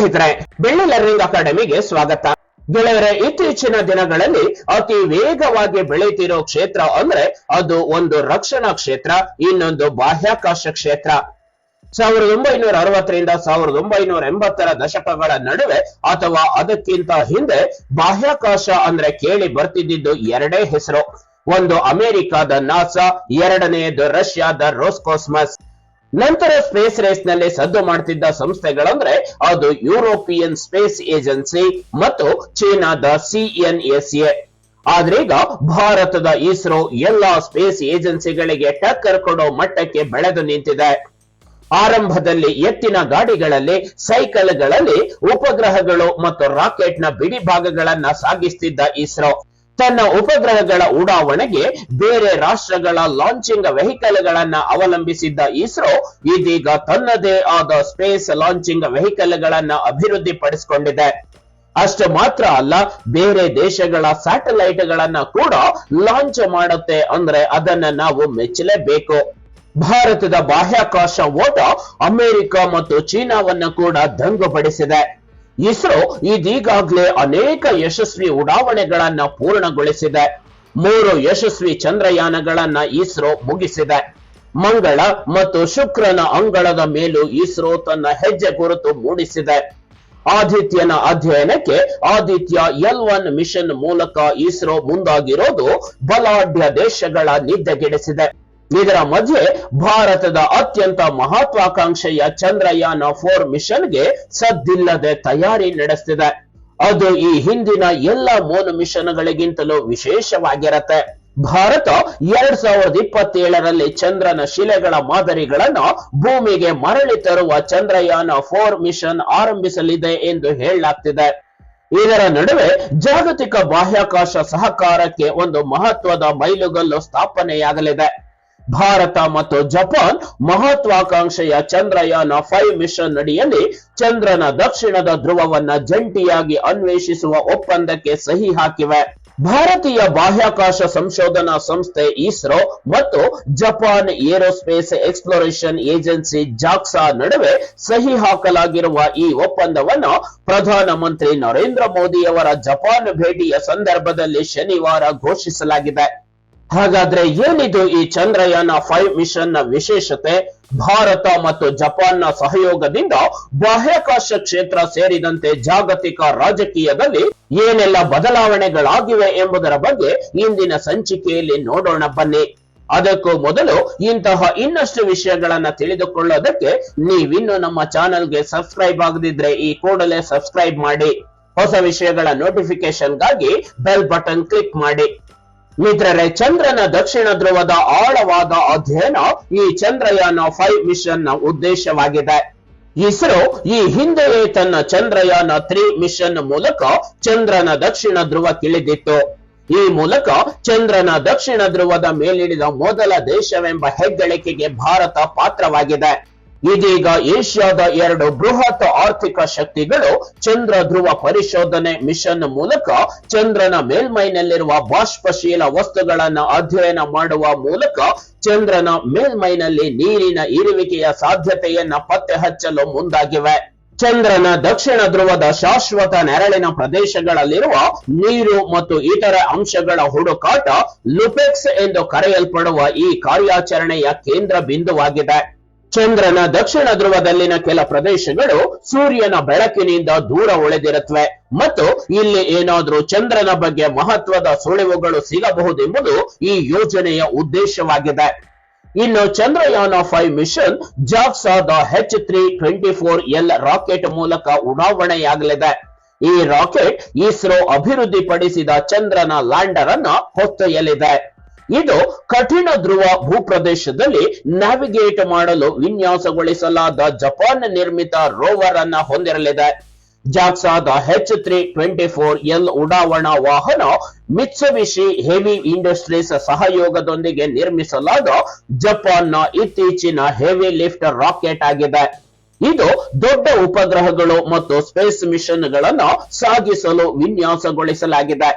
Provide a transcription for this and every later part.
ಸ್ನೇಹಿತರೆ, ಬೆಳ್ಳಿ ಲರ್ನಿಂಗ್ ಅಕಾಡೆಮಿಗೆ ಸ್ವಾಗತ. ಗೆಳೆಯರೆ, ಇತ್ತೀಚಿನ ದಿನಗಳಲ್ಲಿ ಅತಿ ವೇಗವಾಗಿ ಬೆಳೀತಿರೋ ಕ್ಷೇತ್ರ ಅಂದ್ರೆ ಅದು ಒಂದು ರಕ್ಷಣಾ ಕ್ಷೇತ್ರ, ಇನ್ನೊಂದು ಬಾಹ್ಯಾಕಾಶ ಕ್ಷೇತ್ರ. ಸಾವಿರದ ಒಂಬೈನೂರ ಅರವತ್ತರಿಂದ ಸಾವಿರದ ಒಂಬೈನೂರ ಎಂಬತ್ತರ ದಶಕಗಳ ನಡುವೆ ಅಥವಾ ಅದಕ್ಕಿಂತ ಹಿಂದೆ ಬಾಹ್ಯಾಕಾಶ ಅಂದ್ರೆ ಕೇಳಿ ಬರ್ತಿದ್ದಿದ್ದು ಎರಡೇ ಹೆಸರು. ಒಂದು ಅಮೆರಿಕಾದ ನಾಸಾ ಎರಡನೆಯದು ರಷ್ಯಾದ ರೋಸ್ಕೋಸ್ಮಸ್. ನಂತರ ಸ್ಪೇಸ್ ರೇಸ್ನಲ್ಲಿ ಸದ್ದು ಮಾಡ್ತಿದ್ದ ಸಂಸ್ಥೆಗಳಂದ್ರೆ ಅದು ಯುರೋಪಿಯನ್ ಸ್ಪೇಸ್ ಏಜೆನ್ಸಿ ಮತ್ತು ಚೀನಾದ ಸಿಎನ್ಎಸ್ಎ ಆದ್ರೀಗ ಭಾರತದ ಇಸ್ರೋ ಎಲ್ಲಾ ಸ್ಪೇಸ್ ಏಜೆನ್ಸಿಗಳಿಗೆ ಟಕ್ಕರ್ ಕೊಡೋ ಮಟ್ಟಕ್ಕೆ ಬೆಳೆದು ನಿಂತಿದೆ. ಆರಂಭದಲ್ಲಿ ಎತ್ತಿನ ಗಾಡಿಗಳಲ್ಲಿ ಸೈಕಲ್ಗಳಲ್ಲಿ ಉಪಗ್ರಹಗಳು ಮತ್ತು ರಾಕೆಟ್ನ ಬಿಡಿ ಭಾಗಗಳನ್ನ ಸಾಗಿಸ್ತಿದ್ದ ಇಸ್ರೋ. ತನ್ನ ಉಪಗ್ರಹಗಳ ಉಡಾವಣೆಗೆ ಬೇರೆ ರಾಷ್ಟ್ರಗಳ ಲಾಂಚಿಂಗ್ ವೆಹಿಕಲ್ ಗಳನ್ನ ಅವಲಂಬಿಸಿದ್ದ ಇಸ್ರೋ ಇದೀಗ ತನ್ನದೇ ಆದ ಸ್ಪೇಸ್ ಲಾಂಚಿಂಗ್ ವೆಹಿಕಲ್ ಗಳನ್ನ ಅಭಿವೃದ್ಧಿ ಪಡಿಸಿಕೊಂಡಿದೆ ಅಷ್ಟು ಮಾತ್ರ ಅಲ್ಲ, ಬೇರೆ ದೇಶಗಳ ಸ್ಯಾಟಲೈಟ್ ಗಳನ್ನ ಕೂಡ ಲಾಂಚ್ ಮಾಡುತ್ತೆ ಅಂದ್ರೆ ಅದನ್ನ ನಾವು ಮೆಚ್ಚಲೇಬೇಕು. ಭಾರತದ ಬಾಹ್ಯಾಕಾಶ ಓಟ ಅಮೆರಿಕ ಮತ್ತು ಚೀನಾವನ್ನ ಕೂಡ ದಂಗುಪಡಿಸಿದೆ ಇಸ್ರೋ ಇದೀಗಾಗಲೇ ಅನೇಕ ಯಶಸ್ವಿ ಉಡಾವಣೆಗಳನ್ನ ಪೂರ್ಣಗೊಳಿಸಿದೆ. ಮೂರು ಯಶಸ್ವಿ ಚಂದ್ರಯಾನಗಳನ್ನ ಇಸ್ರೋ ಮುಗಿಸಿದೆ. ಮಂಗಳ ಮತ್ತು ಶುಕ್ರನ ಅಂಗಳದ ಮೇಲೂ ಇಸ್ರೋ ತನ್ನ ಹೆಜ್ಜೆ ಗುರುತು ಮೂಡಿಸಿದೆ. ಆದಿತ್ಯನ ಅಧ್ಯಯನಕ್ಕೆ ಆದಿತ್ಯ ಎಲ್ ಒನ್ ಮಿಷನ್ ಮೂಲಕ ಇಸ್ರೋ ಮುಂದಾಗಿರೋದು ಬಲಾಢ್ಯ ದೇಶಗಳ ನಿದ್ದೆಗೆಡಿಸಿದೆ. ಇದರ ಮಧ್ಯೆ ಭಾರತದ ಅತ್ಯಂತ ಮಹತ್ವಾಕಾಂಕ್ಷೆಯ ಚಂದ್ರಯಾನ ಫೋರ್ ಮಿಷನ್ಗೆ ಸದ್ದಿಲ್ಲದೆ ತಯಾರಿ ನಡೆಸ್ತಿದೆ. ಅದು ಈ ಹಿಂದಿನ ಎಲ್ಲ ಮೂರು ಮಿಷನ್ಗಳಿಗಿಂತಲೂ ವಿಶೇಷವಾಗಿರತ್ತೆ. ಭಾರತ ಎರಡ್ ಸಾವಿರದ ಇಪ್ಪತ್ತೇಳರಲ್ಲಿ ಚಂದ್ರನ ಶಿಲೆಗಳ ಮಾದರಿಗಳನ್ನು ಭೂಮಿಗೆ ಮರಳಿ ತರುವ ಚಂದ್ರಯಾನ ಫೋರ್ ಮಿಷನ್ ಆರಂಭಿಸಲಿದೆ ಎಂದು ಹೇಳಲಾಗ್ತಿದೆ. ಇದರ ನಡುವೆ ಜಾಗತಿಕ ಬಾಹ್ಯಾಕಾಶ ಸಹಕಾರಕ್ಕೆ ಒಂದು ಮಹತ್ವದ ಮೈಲುಗಲ್ಲು ಸ್ಥಾಪನೆಯಾಗಲಿದೆ. ಭಾರತ ಮತ್ತು ಜಪಾನ್ ಮಹತ್ವಾಕಾಂಕ್ಷೆಯ ಚಂದ್ರಯಾನ ಫೈವ್ ಮಿಷನ್ ಅಡಿಯಲ್ಲಿ ಚಂದ್ರನ ದಕ್ಷಿಣದ ಧ್ರುವವನ್ನ ಜಂಟಿಯಾಗಿ ಅನ್ವೇಷಿಸುವ ಒಪ್ಪಂದಕ್ಕೆ ಸಹಿ ಹಾಕಿವೆ. ಭಾರತೀಯ ಬಾಹ್ಯಾಕಾಶ ಸಂಶೋಧನಾ ಸಂಸ್ಥೆ ಇಸ್ರೋ ಮತ್ತು Japan aerospace exploration agency JAXA ನಡುವೆ ಸಹಿ ಹಾಕಲಾಗಿರುವ ಈ ಒಪ್ಪಂದವನ್ನು ಪ್ರಧಾನಮಂತ್ರಿ ನರೇಂದ್ರ ಮೋದಿಯವರ ಜಪಾನ್ ಭೇಟಿಯ ಸಂದರ್ಭದಲ್ಲಿ ಶನಿವಾರ ಘೋಷಿಸಲಾಗಿದೆ. ಹಾಗಾದ್ರೆ ಏನಿದು ಈ ಚಂದ್ರಯಾನ ಫೈವ್ ಮಿಷನ್ನ ವಿಶೇಷತೆ? ಭಾರತ ಮತ್ತು ಜಪಾನ್ನ ಸಹಯೋಗದಿಂದ ಬಾಹ್ಯಾಕಾಶ ಕ್ಷೇತ್ರ ಸೇರಿದಂತೆ ಜಾಗತಿಕ ರಾಜಕೀಯದಲ್ಲಿ ಏನೆಲ್ಲ ಬದಲಾವಣೆಗಳಾಗಿವೆ ಎಂಬುದರ ಬಗ್ಗೆ ಇಂದಿನ ಸಂಚಿಕೆಯಲ್ಲಿ ನೋಡೋಣ, ಬನ್ನಿ. ಅದಕ್ಕೂ ಮೊದಲು ಇಂತಹ ಇನ್ನಷ್ಟು ವಿಷಯಗಳನ್ನ ತಿಳಿದುಕೊಳ್ಳೋದಕ್ಕೆ ನೀವಿನ್ನು ನಮ್ಮ ಚಾನೆಲ್ಗೆ ಸಬ್ಸ್ಕ್ರೈಬ್ ಆಗದಿದ್ರೆ ಈ ಕೂಡಲೇ ಸಬ್ಸ್ಕ್ರೈಬ್ ಮಾಡಿ. ಹೊಸ ವಿಷಯಗಳ ನೋಟಿಫಿಕೇಶನ್ಗಾಗಿ ಬೆಲ್ ಬಟನ್ ಕ್ಲಿಕ್ ಮಾಡಿ. ಮಿತ್ರರೇ ಚಂದ್ರನ ದಕ್ಷಿಣ ಧ್ರುವದ ಆಳವಾದ ಅಧ್ಯಯನ ಈ ಚಂದ್ರಯಾನ ಫೈವ್ ಮಿಷನ್ನ ಉದ್ದೇಶವಾಗಿದೆ. ಇಸ್ರೋ ಈ ಹಿಂದೆಯೇ ತನ್ನ ಚಂದ್ರಯಾನ ತ್ರೀ ಮಿಷನ್ ಮೂಲಕ ಚಂದ್ರನ ದಕ್ಷಿಣ ಧ್ರುವಕ್ಕಿಳಿದಿತ್ತು ಈ ಮೂಲಕ ಚಂದ್ರನ ದಕ್ಷಿಣ ಧ್ರುವದ ಮೇಲಿಳಿದ ಮೊದಲ ದೇಶವೆಂಬ ಹೆಗ್ಗಳಿಕೆಗೆ ಭಾರತ ಪಾತ್ರವಾಗಿದೆ. ಇದೀಗ ಏಷ್ಯಾದ ಎರಡು ಬೃಹತ್ ಆರ್ಥಿಕ ಶಕ್ತಿಗಳು ಚಂದ್ರ ಧ್ರುವ ಪರಿಶೋಧನೆ ಮಿಷನ್ ಮೂಲಕ ಚಂದ್ರನ ಮೇಲ್ಮೈನಲ್ಲಿರುವ ಬಾಷ್ಪಶೀಲ ವಸ್ತುಗಳನ್ನ ಅಧ್ಯಯನ ಮಾಡುವ ಮೂಲಕ ಚಂದ್ರನ ಮೇಲ್ಮೈನಲ್ಲಿ ನೀರಿನ ಇರುವಿಕೆಯ ಸಾಧ್ಯತೆಯನ್ನ ಪತ್ತೆ ಹಚ್ಚಲು ಮುಂದಾಗಿವೆ. ಚಂದ್ರನ ದಕ್ಷಿಣ ಧ್ರುವದ ಶಾಶ್ವತ ನೆರಳಿನ ಪ್ರದೇಶಗಳಲ್ಲಿರುವ ನೀರು ಮತ್ತು ಇತರ ಅಂಶಗಳ ಹುಡುಕಾಟ ಲುಪೆಕ್ಸ್ ಎಂದು ಕರೆಯಲ್ಪಡುವ ಈ ಕಾರ್ಯಾಚರಣೆಯ ಕೇಂದ್ರ ಬಿಂದುವಾಗಿದೆ. ಚಂದ್ರನ ದಕ್ಷಿಣ ಧ್ರುವದಲ್ಲಿನ ಕೆಲ ಪ್ರದೇಶಗಳು ಸೂರ್ಯನ ಬೆಳಕಿನಿಂದ ದೂರ ಉಳಿದಿರುತ್ತವೆ. ಮತ್ತು ಇಲ್ಲಿ ಏನಾದರೂ ಚಂದ್ರನ ಬಗ್ಗೆ ಮಹತ್ವದ ಸುಳಿವುಗಳು ಸಿಗಬಹುದೆಂಬುದು ಈ ಯೋಜನೆಯ ಉದ್ದೇಶವಾಗಿದೆ. ಇನ್ನು Chandrayaan five mission ಜಾಕ್ಸಾದ H three twenty four L rocket ಮೂಲಕ ಉಡಾವಣೆಯಾಗಲಿದೆ. ಈ ರಾಕೆಟ್ ಇಸ್ರೋ ಅಭಿವೃದ್ಧಿಪಡಿಸಿದ ಚಂದ್ರನ ಲ್ಯಾಂಡರ್ ಅನ್ನು ಹೊತ್ತೊಯ್ಯಲಿದೆ. ಇದು ಕಠಿಣ ಧ್ರುವ ಭೂಪ್ರದೇಶದಲ್ಲಿ ನ್ಯಾವಿಗೇಟ್ ಮಾಡಲು ವಿನ್ಯಾಸಗೊಳಿಸಲಾದ ಜಪಾನ್ ನಿರ್ಮಿತ ರೋವರ್ ಅನ್ನ ಹೊಂದಿರಲಿದೆ. ಜಾಕ್ಸಾದ H three twenty four L ಉಡಾವಣಾ ವಾಹನ ಮಿತ್ಸುಬಿಶಿ ಹೆವಿ ಇಂಡಸ್ಟ್ರೀಸ್ ಸಹಯೋಗದೊಂದಿಗೆ ನಿರ್ಮಿಸಲಾದ ಜಪಾನ್ನ ಇತ್ತೀಚಿನ ಹೆವಿ ಲಿಫ್ಟ್ ರಾಕೆಟ್ ಆಗಿದೆ. ಇದು ದೊಡ್ಡ ಉಪಗ್ರಹಗಳು ಮತ್ತು ಸ್ಪೇಸ್ ಮಿಷನ್ ಗಳನ್ನ ಸಾಗಿಸಲು ವಿನ್ಯಾಸಗೊಳಿಸಲಾಗಿದೆ.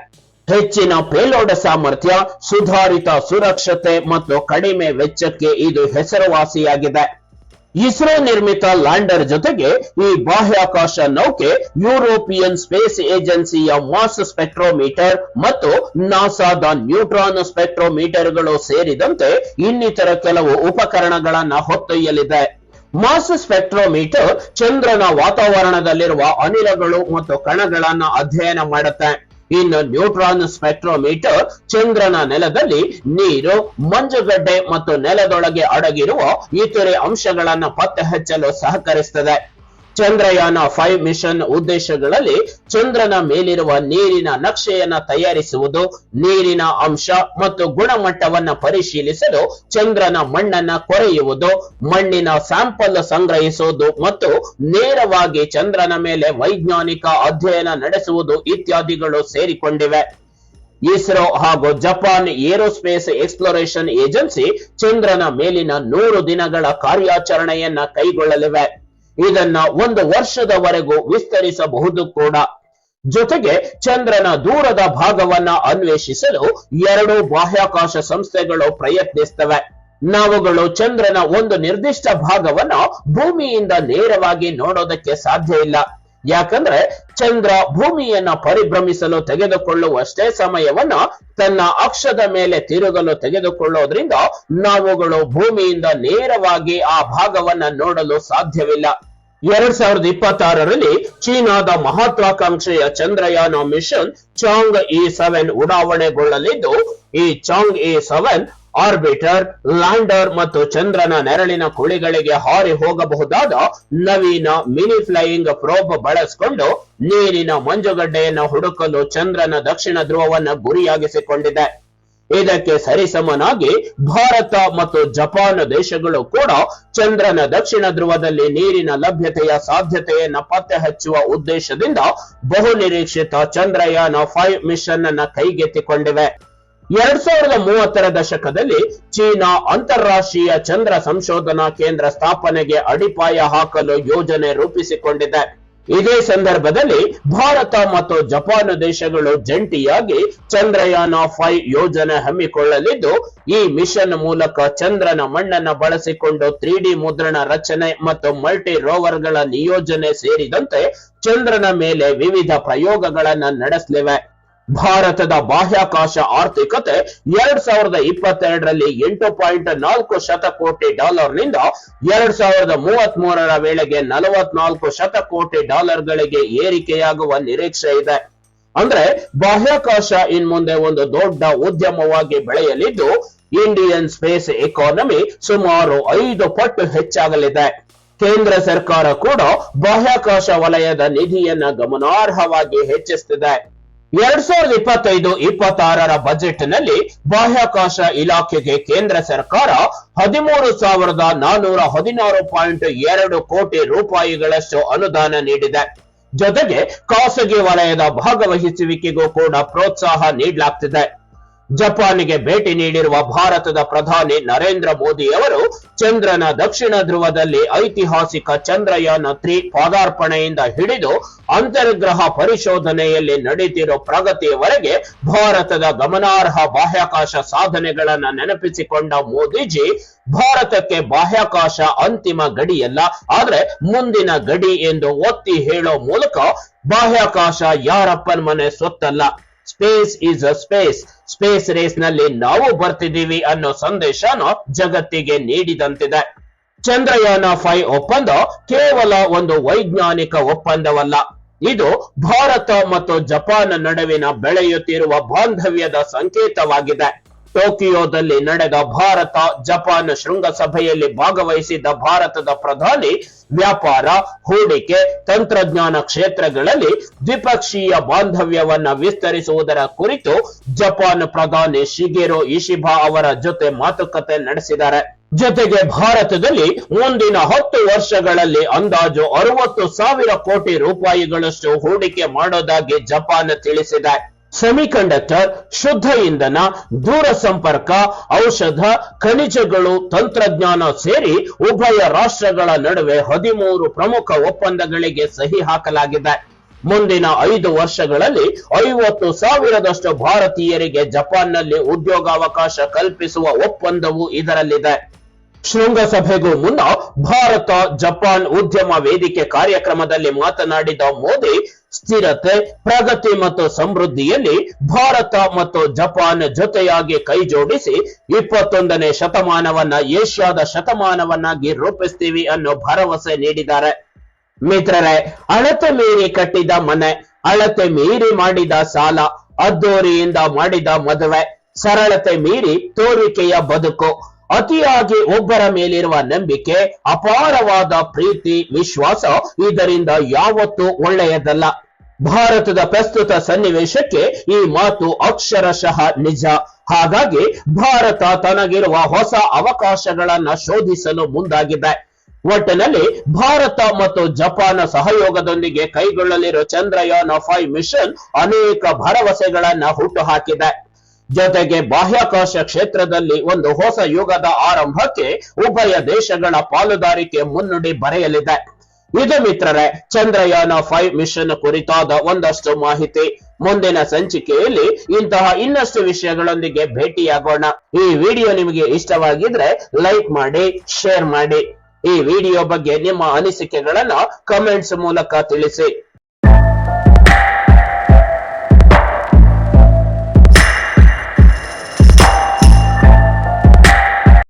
ಹೆಚ್ಚಿನ ಪೇಲೋಡ್ ಸಾಮರ್ಥ್ಯ, ಸುಧಾರಿತ ಸುರಕ್ಷತೆ ಮತ್ತು ಕಡಿಮೆ ವೆಚ್ಚಕ್ಕೆ ಇದು ಹೆಸರುವಾಸಿಯಾಗಿದೆ. ಇಸ್ರೋ ನಿರ್ಮಿತ ಲ್ಯಾಂಡರ್ ಜೊತೆಗೆ ಈ ಬಾಹ್ಯಾಕಾಶ ನೌಕೆ ಯುರೋಪಿಯನ್ ಸ್ಪೇಸ್ ಏಜೆನ್ಸಿಯ ಮಾಸ್ ಸ್ಪೆಕ್ಟ್ರೋಮೀಟರ್ ಮತ್ತು ನಾಸಾದ ನ್ಯೂಟ್ರಾನ್ ಸ್ಪೆಕ್ಟ್ರೋಮೀಟರ್ಗಳು ಸೇರಿದಂತೆ ಇನ್ನಿತರ ಕೆಲವು ಉಪಕರಣಗಳನ್ನು ಹೊತ್ತೊಯ್ಯಲಿದೆ. ಮಾಸ್ ಸ್ಪೆಕ್ಟ್ರೋಮೀಟರ್ ಚಂದ್ರನ ವಾತಾವರಣದಲ್ಲಿರುವ ಅನಿಲಗಳು ಮತ್ತು ಕಣಗಳನ್ನು ಅಧ್ಯಯನ ಮಾಡುತ್ತೆ. ಇನ್ನು ನ್ಯೂಟ್ರಾನ್ ಸ್ಪೆಕ್ಟ್ರೋಮೀಟರ್ ಚಂದ್ರನ ನೆಲದಲ್ಲಿ ನೀರು, ಮಂಜುಗಡ್ಡೆ ಮತ್ತು ನೆಲದೊಳಗೆ ಅಡಗಿರುವ ಇತರೆ ಅಂಶಗಳನ್ನ ಪತ್ತೆ ಹಚ್ಚಲು ಸಹಕರಿಸುತ್ತದೆ ಚಂದ್ರಯಾನ ಫೈವ್ ಮಿಷನ್ ಉದ್ದೇಶಗಳಲ್ಲಿ ಚಂದ್ರನ ಮೇಲಿರುವ ನೀರಿನ ನಕ್ಷೆಯನ್ನು ತಯಾರಿಸುವುದು, ನೀರಿನ ಅಂಶ ಮತ್ತು ಗುಣಮಟ್ಟವನ್ನು ಪರಿಶೀಲಿಸಲು ಚಂದ್ರನ ಮಣ್ಣನ್ನ ಕೊರೆಯುವುದು, ಮಣ್ಣಿನ ಸ್ಯಾಂಪಲ್ ಸಂಗ್ರಹಿಸುವುದು ಮತ್ತು ನೇರವಾಗಿ ಚಂದ್ರನ ಮೇಲೆ ವೈಜ್ಞಾನಿಕ ಅಧ್ಯಯನ ನಡೆಸುವುದು ಇತ್ಯಾದಿಗಳು ಸೇರಿಕೊಂಡಿವೆ. ಇಸ್ರೋ ಹಾಗೂ ಜಪಾನ್ ಏರೋಸ್ಪೇಸ್ ಎಕ್ಸ್ಪ್ಲೋರೇಷನ್ ಏಜೆನ್ಸಿ ಚಂದ್ರನ ಮೇಲಿನ ನೂರು ದಿನಗಳ ಕಾರ್ಯಾಚರಣೆಯನ್ನ ಕೈಗೊಳ್ಳಲಿವೆ. ಇದನ್ನ ಒಂದು ವರ್ಷದವರೆಗೂ ವಿಸ್ತರಿಸಬಹುದು ಕೂಡ. ಜೊತೆಗೆ ಚಂದ್ರನ ದೂರದ ಭಾಗವನ್ನ ಅನ್ವೇಷಿಸಲು ಎರಡು ಬಾಹ್ಯಾಕಾಶ ಸಂಸ್ಥೆಗಳು ಪ್ರಯತ್ನಿಸ್ತವೆ. ನಾವುಗಳು ಚಂದ್ರನ ಒಂದು ನಿರ್ದಿಷ್ಟ ಭಾಗವನ್ನ ಭೂಮಿಯಿಂದ ನೇರವಾಗಿ ನೋಡೋದಕ್ಕೆ ಸಾಧ್ಯ ಇಲ್ಲ. ಯಾಕಂದ್ರೆ ಚಂದ್ರ ಭೂಮಿಯನ್ನ ಪರಿಭ್ರಮಿಸಲು ತೆಗೆದುಕೊಳ್ಳುವಷ್ಟೇ ಸಮಯವನ್ನ ತನ್ನ ಅಕ್ಷದ ಮೇಲೆ ತಿರುಗಲು ತೆಗೆದುಕೊಳ್ಳೋದ್ರಿಂದ ನಾವುಗಳು ಭೂಮಿಯಿಂದ ನೇರವಾಗಿ ಆ ಭಾಗವನ್ನ ನೋಡಲು ಸಾಧ್ಯವಿಲ್ಲ. ಎರಡ್ ಸಾವಿರದ ಇಪ್ಪತ್ತಾರರಲ್ಲಿ ಚೀನಾದ ಮಹತ್ವಾಕಾಂಕ್ಷೆಯ ಚಂದ್ರಯಾನ ಮಿಷನ್ ಚಾಂಗ್ ಇ ಸೆವೆನ್ ಉಡಾವಣೆಗೊಳ್ಳಲಿದ್ದು, ಈ ಚಾಂಗ್ ಇ ಸೆವೆನ್ ಆರ್ಬಿಟರ್ ಲ್ಯಾಂಡರ್ ಮತ್ತು ಚಂದ್ರನ ನೆರಳಿನ ಕುಳಿಗಳಿಗೆ ಹಾರಿ ಹೋಗಬಹುದಾದ ನವೀನ ಮಿನಿ ಫ್ಲೈಯಿಂಗ್ ಪ್ರೋಬ್ ಬಳಸಿಕೊಂಡು ನೀರಿನ ಮಂಜುಗಡ್ಡೆಯನ್ನು ಹುಡುಕಲು ಚಂದ್ರನ ದಕ್ಷಿಣ ಧ್ರುವವನ್ನ ಗುರಿಯಾಗಿಸಿಕೊಂಡಿದೆ. ಇದಕ್ಕೆ ಸರಿಸಮನಾಗಿ ಭಾರತ ಮತ್ತು ಜಪಾನ್ ದೇಶಗಳು ಕೂಡ ಚಂದ್ರನ ದಕ್ಷಿಣ ಧ್ರುವದಲ್ಲಿ ನೀರಿನ ಲಭ್ಯತೆಯ ಸಾಧ್ಯತೆಯನ್ನು ಪತ್ತೆ ಹಚ್ಚುವ ಉದ್ದೇಶದಿಂದ ಬಹುನಿರೀಕ್ಷಿತ ಚಂದ್ರಯಾನ ಫೈವ್ ಮಿಷನ್ ಅನ್ನ ಕೈಗೆತ್ತಿಕೊಂಡಿವೆ. ಎರಡ್ ಸಾವಿರದ ಮೂವತ್ತರ ದಶಕದಲ್ಲಿ ಚೀನಾ ಅಂತಾರಾಷ್ಟ್ರೀಯ ಚಂದ್ರ ಸಂಶೋಧನಾ ಕೇಂದ್ರ ಸ್ಥಾಪನೆಗೆ ಅಡಿಪಾಯ ಹಾಕಲು ಯೋಜನೆ ರೂಪಿಸಿಕೊಂಡಿದೆ. ಇದೇ ಸಂದರ್ಭದಲ್ಲಿ ಭಾರತ ಮತ್ತು ಜಪಾನ್ ದೇಶಗಳು ಜಂಟಿಯಾಗಿ ಚಂದ್ರಯಾನ ಫೈವ್ ಯೋಜನೆ ಹಮ್ಮಿಕೊಳ್ಳಲಿದ್ದು, ಈ ಮಿಷನ್ ಮೂಲಕ ಚಂದ್ರನ ಮಣ್ಣನ್ನು ಬಳಸಿಕೊಂಡು ತ್ರೀ ಮುದ್ರಣ ರಚನೆ ಮತ್ತು ಮಲ್ಟಿ ರೋವರ್ಗಳ ನಿಯೋಜನೆ ಸೇರಿದಂತೆ ಚಂದ್ರನ ಮೇಲೆ ವಿವಿಧ ಪ್ರಯೋಗಗಳನ್ನ ನಡೆಸಲಿವೆ. ಭಾರತದ ಬಾಹ್ಯಾಕಾಶ ಆರ್ಥಿಕತೆ ಎರಡ್ ಸಾವಿರದ ಇಪ್ಪತ್ತೆರಡರಲ್ಲಿ ಎಂಟು ಪಾಯಿಂಟ್ ನಾಲ್ಕು ಶತಕೋಟಿ ಡಾಲರ್ನಿಂದ ಎರಡ್ ಸಾವಿರದ ಮೂವತ್ತ್ ಮೂರರ ವೇಳೆಗೆ ನಲವತ್ನಾಲ್ಕು ಶತಕೋಟಿ ಡಾಲರ್ಗಳಿಗೆ ಏರಿಕೆಯಾಗುವ ನಿರೀಕ್ಷೆ ಇದೆ. ಅಂದ್ರೆ ಬಾಹ್ಯಾಕಾಶ ಇನ್ ಮುಂದೆ ಒಂದು ದೊಡ್ಡ ಉದ್ಯಮವಾಗಿ ಬೆಳೆಯಲಿದ್ದು ಇಂಡಿಯನ್ ಸ್ಪೇಸ್ ಎಕಾನಮಿ ಸುಮಾರು ಐದು ಪಟ್ಟು ಹೆಚ್ಚಾಗಲಿದೆ. ಕೇಂದ್ರ ಸರ್ಕಾರ ಕೂಡ ಬಾಹ್ಯಾಕಾಶ ವಲಯದ ನಿಧಿಯನ್ನ ಗಮನಾರ್ಹವಾಗಿ ಹೆಚ್ಚಿಸುತ್ತಿದೆ ಎರಡ್ ಸಾವಿರದ ಇಪ್ಪತ್ತೈದು ಇಪ್ಪತ್ತಾರರ ಬಜೆಟ್ನಲ್ಲಿ ಬಾಹ್ಯಾಕಾಶ ಇಲಾಖೆಗೆ ಕೇಂದ್ರ ಸರ್ಕಾರ ಹದಿಮೂರು ಸಾವಿರದ ನಾನೂರ ಹದಿನಾರು ಪಾಯಿಂಟ್ ಎರಡು ಕೋಟಿ ರೂಪಾಯಿಗಳಷ್ಟು ಅನುದಾನ ನೀಡಿದೆ. ಜೊತೆಗೆ ಖಾಸಗಿ ವಲಯದ ಭಾಗವಹಿಸುವಿಕೆಗೂ ಕೂಡ ಪ್ರೋತ್ಸಾಹ ನೀಡಲಾಗ್ತಿದೆ. ಜಪಾನ್ಗೆ ಭೇಟಿ ನೀಡಿರುವ ಭಾರತದ ಪ್ರಧಾನಿ ನರೇಂದ್ರ ಮೋದಿ ಅವರು ಚಂದ್ರನ ದಕ್ಷಿಣ ಧ್ರುವದಲ್ಲಿ ಐತಿಹಾಸಿಕ ಚಂದ್ರಯಾನ ತ್ರಿ ಪಾದಾರ್ಪಣೆಯಿಂದ ಹಿಡಿದು ಅಂತರ್ಗ್ರಹ ಪರಿಶೋಧನೆಯಲ್ಲಿ ನಡೀತಿರೋ ಪ್ರಗತಿಯವರೆಗೆ ಭಾರತದ ಗಮನಾರ್ಹ ಬಾಹ್ಯಾಕಾಶ ಸಾಧನೆಗಳನ್ನ ನೆನಪಿಸಿಕೊಂಡ ಮೋದಿಜಿ ಭಾರತಕ್ಕೆ ಬಾಹ್ಯಾಕಾಶ ಅಂತಿಮ ಗಡಿಯಲ್ಲ, ಆದ್ರೆ ಮುಂದಿನ ಗಡಿ ಎಂದು ಒತ್ತಿ ಹೇಳೋ ಮೂಲಕ ಬಾಹ್ಯಾಕಾಶ ಯಾರಪ್ಪನ್ ಮನೆ ಸೊತ್ತಲ್ಲ. Space is a space space ರೇಸ್ನಲ್ಲಿ ನಾವು ಬರ್ತಿದ್ದೀವಿ ಅನ್ನೋ ಸಂದೇಶನ ಜಗತ್ತಿಗೆ ನೀಡಿದಂತಿದೆ. ಚಂದ್ರಯಾನ ಫೈವ್ ಒಪ್ಪಂದ ಕೇವಲ ಒಂದು ವೈಜ್ಞಾನಿಕ ಒಪ್ಪಂದವಲ್ಲ. ಇದು ಭಾರತ ಮತ್ತು ಜಪಾನ್ ನಡುವಿನ ಬೆಳೆಯುತ್ತಿರುವ ಬಾಂಧವ್ಯದ ಸಂಕೇತವಾಗಿದೆ. ಟೋಕಿಯೋದಲ್ಲಿ ನಡೆದ ಭಾರತ ಜಪಾನ್ ಶೃಂಗಸಭೆಯಲ್ಲಿ ಭಾಗವಹಿಸಿದ್ದ ಭಾರತದ ಪ್ರಧಾನಿ ವ್ಯಾಪಾರ, ಹೂಡಿಕೆ, ತಂತ್ರಜ್ಞಾನ ಕ್ಷೇತ್ರಗಳಲ್ಲಿ ದ್ವಿಪಕ್ಷೀಯ ಬಾಂಧವ್ಯವನ್ನ ವಿಸ್ತರಿಸುವುದರ ಕುರಿತು ಜಪಾನ್ ಪ್ರಧಾನಿ ಶಿಗೆರೋ ಇಶಿಬಾ ಅವರ ಜೊತೆ ಮಾತುಕತೆ ನಡೆಸಿದ್ದಾರೆ. ಜೊತೆಗೆ ಭಾರತದಲ್ಲಿ ಮುಂದಿನ ಹತ್ತು ವರ್ಷಗಳಲ್ಲಿ ಅಂದಾಜು ಅರವತ್ತು ಸಾವಿರ ಕೋಟಿ ರೂಪಾಯಿಗಳಷ್ಟು ಹೂಡಿಕೆ ಮಾಡೋದಾಗಿ ಜಪಾನ್ ತಿಳಿಸಿದೆ. ಸೆಮಿಕಂಡಕ್ಟರ್, ಶುದ್ಧ ಇಂಧನ, ದೂರ ಸಂಪರ್ಕ, ಔಷಧ, ಖನಿಜಗಳು, ತಂತ್ರಜ್ಞಾನ ಸೇರಿ ಉಭಯ ರಾಷ್ಟ್ರಗಳ ನಡುವೆ ಹದಿಮೂರು ಪ್ರಮುಖ ಒಪ್ಪಂದಗಳಿಗೆ ಸಹಿ ಹಾಕಲಾಗಿದೆ. ಮುಂದಿನ ಐದು ವರ್ಷಗಳಲ್ಲಿ ಐವತ್ತು ಸಾವಿರದಷ್ಟು ಭಾರತೀಯರಿಗೆ ಜಪಾನ್ನಲ್ಲಿ ಉದ್ಯೋಗಾವಕಾಶ ಕಲ್ಪಿಸುವ ಒಪ್ಪಂದವು ಇದರಲ್ಲಿದೆ. ಶೃಂಗಸಭೆಗೂ ಮುನ್ನ ಭಾರತ ಜಪಾನ್ ಉದ್ಯಮ ವೇದಿಕೆ ಕಾರ್ಯಕ್ರಮದಲ್ಲಿ ಮಾತನಾಡಿದ ಮೋದಿ ಸ್ಥಿರತೆ, ಪ್ರಗತಿ ಮತ್ತು ಸಮೃದ್ಧಿಯಲ್ಲಿ ಭಾರತ ಮತ್ತು ಜಪಾನ್ ಜೊತೆಯಾಗಿ ಕೈಜೋಡಿಸಿ ಇಪ್ಪತ್ತೊಂದನೇ ಶತಮಾನವನ್ನ, ಏಷ್ಯಾದ ಶತಮಾನವನ್ನಾಗಿ ರೂಪಿಸ್ತೀವಿ ಅನ್ನೋ ಭರವಸೆ ನೀಡಿದ್ದಾರೆ. ಮಿತ್ರರೇ, ಅಳತೆ ಮೀರಿ ಕಟ್ಟಿದ ಮನೆ, ಅಳತೆ ಮೀರಿ ಮಾಡಿದ ಸಾಲ, ಅದ್ದೂರಿಯಿಂದ ಮಾಡಿದ ಮದುವೆ, ಸರಳತೆ ಮೀರಿ ತೋರಿಕೆಯ ಬದುಕು, ಅತಿಯಾಗಿ ಒಬ್ಬರ ಮೇಲಿರುವ ನಂಬಿಕೆ, ಅಪಾರವಾದ ಪ್ರೀತಿ, ವಿಶ್ವಾಸ, ಇದರಿಂದ ಯಾವತ್ತೂ ಒಳ್ಳೆಯದಲ್ಲ. ಭಾರತದ ಪ್ರಸ್ತುತ ಸನ್ನಿವೇಶಕ್ಕೆ ಈ ಮಾತು ಅಕ್ಷರಶಃ ನಿಜ. ಹಾಗಾಗಿ ಭಾರತ ತನಗಿರುವ ಹೊಸ ಅವಕಾಶಗಳನ್ನ ಶೋಧಿಸಲು ಮುಂದಾಗಿದೆ. ಒಟ್ಟಿನಲ್ಲಿ ಭಾರತ ಮತ್ತು ಜಪಾನ್ ಸಹಯೋಗದೊಂದಿಗೆ ಕೈಗೊಳ್ಳಲಿರುವ ಚಂದ್ರಯಾನ ಫೈವ್ ಮಿಷನ್ ಅನೇಕ ಭರವಸೆಗಳನ್ನ ಹುಟ್ಟುಹಾಕಿದೆ. ಜೊತೆಗೆ ಬಾಹ್ಯಾಕಾಶ ಕ್ಷೇತ್ರದಲ್ಲಿ ಒಂದು ಹೊಸ ಯುಗದ ಆರಂಭಕ್ಕೆ ಉಭಯ ದೇಶಗಳ ಪಾಲುದಾರಿಕೆ ಮುನ್ನುಡಿ ಬರೆಯಲಿದೆ. ಇದು ಮಿತ್ರರೇ, ಚಂದ್ರಯಾನ ಫೈವ್ ಮಿಷನ್ ಕುರಿತಾದ ಒಂದಷ್ಟು ಮಾಹಿತಿ ಮುಂದಿನ ಸಂಚಿಕೆಯಲ್ಲಿ ಇಂತಹ ಇನ್ನಷ್ಟು ವಿಷಯಗಳೊಂದಿಗೆ ಭೇಟಿಯಾಗೋಣ. ಈ ವಿಡಿಯೋ ನಿಮಗೆ ಇಷ್ಟವಾಗಿದ್ರೆ ಲೈಕ್ ಮಾಡಿ ಶೇರ್ ಮಾಡಿ. ಈ ವಿಡಿಯೋ ಬಗ್ಗೆ ನಿಮ್ಮ ಅನಿಸಿಕೆಗಳನ್ನ ಕಮೆಂಟ್ಸ್ ಮೂಲಕ ತಿಳಿಸಿ.